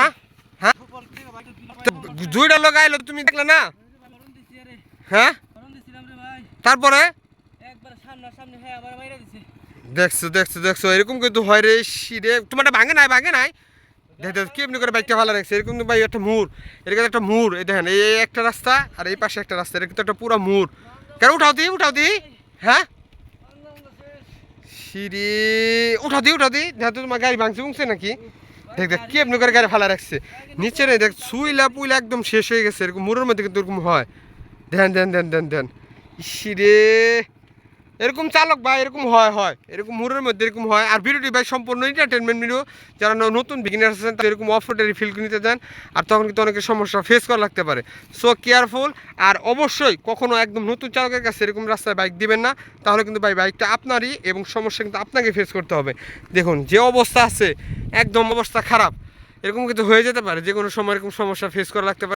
না? হ্যাঁ? দুইটা লোক আইলো তুমি দেখলে না? হ্যাঁ? তারপরে? দেখছ দেখছ দেখছ, এরকম কিন্তু হয় রে তোমারটা ভাঙে নাই ভাঙে নাই? করে বাইকটা ভালো রাখছে এরকম ভাই একটা মুর এরকম একটা মুর এই দেখেন, এই একটা রাস্তা আর এই পাশে একটা রাস্তা। কিন্তু একটা পুরো মুর কেন উঠাও দি উঠাও দি। হ্যাঁ? সিঁড়ি উঠাও দি উঠাও দি। দেখো, তোমার গাড়ি ভাঙছে ভাঙছে নাকি? দেখ দেখ, কি আপনার করে গাড়ি ভালো রাখছে? নিচে নেই, দেখ, সুইলা পুইলা একদম শেষ হয়ে গেছে, এরকম মুরের মধ্যে কিন্তু এরকম হয়। দেন দেন দেন দেন দেন। ইসিরে এরকম চালক ভাই, এরকম হয় হয়। এরকম মুরের মধ্যে এরকম হয়। আর ভিডিওটি ভাই সম্পূর্ণ এন্টারটেনমেন্ট ভিডিও যারা নতুন বিগিনার আছেন, তারা এরকম অফ রোডের ফিল নিতে চান, আর তখন কিন্তু অনেকের সমস্যা ফেস করা লাগতে পারে। সো কেয়ারফুল আর অবশ্যই কখনো একদম নতুন চালকের কাছে এরকম রাস্তায় বাইক দিবেন না। তাহলে কিন্তু ভাই বাইকটা আপনারই এবং সমস্যা কিন্তু আপনাকে ফেস করতে হবে। দেখুন, যে অবস্থা আছে, একদম অবস্থা খারাপ। এরকম কিন্তু হয়ে যেতে পারে যে কোনো সময় এরকম সমস্যা ফেস করা লাগতে পারে।